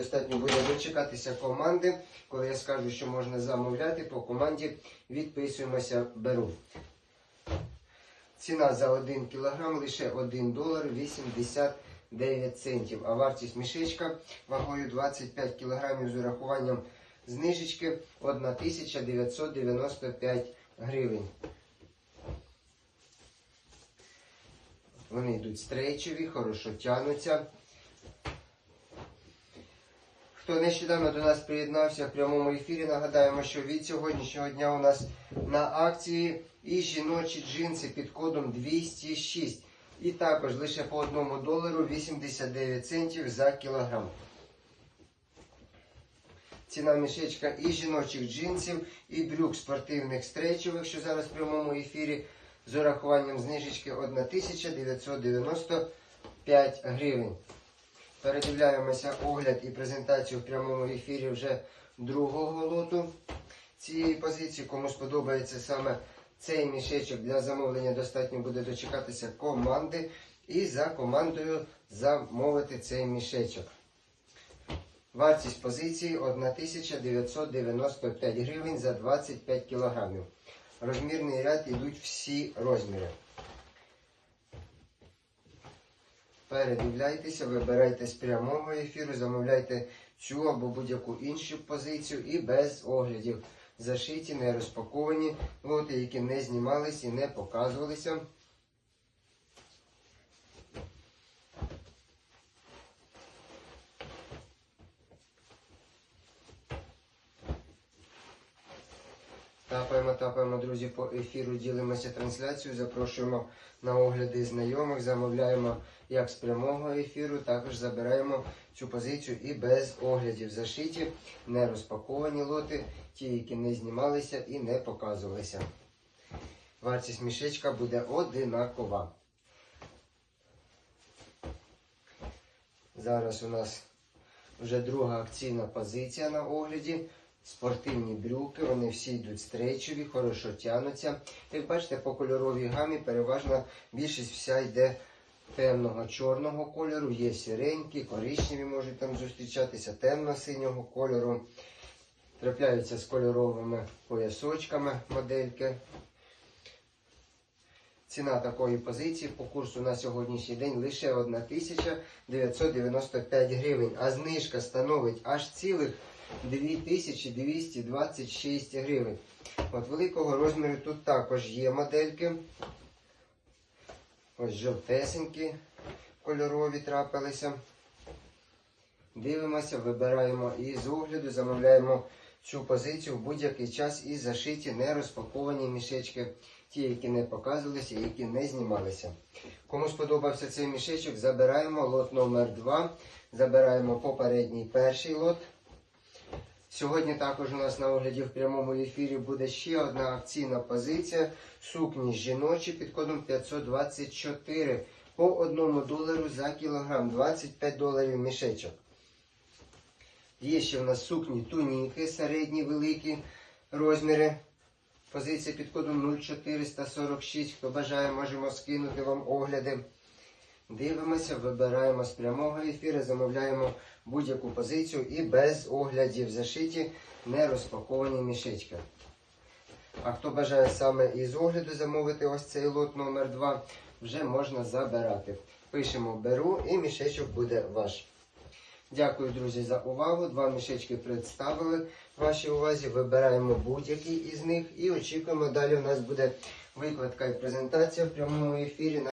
достатньо буде дочекатися команди. Коли я скажу, що можна замовляти, по команді відписуємося, беру. Ціна за 1 кг лише 1 долар 89 центів. А вартість мішечка вагою 25 кг з урахуванням знижечки 1995 гривень. Вони йдуть стрейчові, хорошо тянуться. Хто нещодавно до нас приєднався в прямому ефірі, нагадаємо, що від сьогоднішнього дня у нас на акції і жіночі джинси під кодом 206. І також лише по 1 долару 89 центів за кілограм. Ціна мішечка і жіночих джинсів, і брюк спортивних стрейчових, що зараз в прямому ефірі, з урахуванням знижечки 1995 гривень. Передивляємося огляд і презентацію в прямому ефірі вже другого лоту цієї позиції. Кому сподобається саме цей мішечок для замовлення, достатньо буде дочекатися команди і за командою замовити цей мішечок. Вартість позиції 1995 гривень за 25 кілограмів. Розмірний ряд йдуть всі розміри. Передивляйтеся, вибирайте з прямого ефіру, замовляйте цю або будь-яку іншу позицію і без оглядів. Зашиті, не розпаковані лоти, які не знімались і не показувалися. Тапаємо, тапаємо, друзі, по ефіру, ділимося трансляцією, запрошуємо на огляди знайомих, замовляємо як з прямого ефіру, також забираємо цю позицію і без оглядів. Зашиті, не розпаковані лоти, ті, які не знімалися і не показувалися. Вартість мішечка буде одинакова. Зараз у нас вже друга акційна позиція на огляді. Спортивні брюки, вони всі йдуть стрейчові, хорошо тянуться. Як бачите, по кольоровій гамі переважно більшість вся йде темного чорного кольору, є сіренькі, коричневі можуть там зустрічатися, темно-синього кольору. Трапляються з кольоровими поясочками модельки. Ціна такої позиції по курсу на сьогоднішній день лише 1995 гривень, а знижка становить аж цілих 2226 гривень. От великого розміру тут також є модельки. Ось жовтесенькі кольорові трапилися. Дивимося, вибираємо і з огляду, замовляємо цю позицію в будь-який час і зашиті не розпаковані мішечки, ті, які не показувалися, які не знімалися. Кому сподобався цей мішечок, забираємо лот номер 2 забираємо попередній перший лот. Сьогодні також у нас на огляді в прямому ефірі буде ще одна акційна позиція. Сукні жіночі під кодом 524 по 1 долару за кілограм, 25 доларів мішечок. Є ще в нас сукні туніки, середні, великі розміри. Позиція під кодом 0446. Хто бажає, можемо скинути вам огляди. Дивимося, вибираємо з прямого ефіру, замовляємо будь-яку позицію і без оглядів зашиті, не розпаковані мішечки. А хто бажає саме із огляду замовити ось цей лот номер 2 вже можна забирати. Пишемо беру і мішечок буде ваш. Дякую, друзі, за увагу. Два мішечки представили вашій увазі. Вибираємо будь-який із них і очікуємо. Далі у нас буде викладка і презентація в прямому ефірі.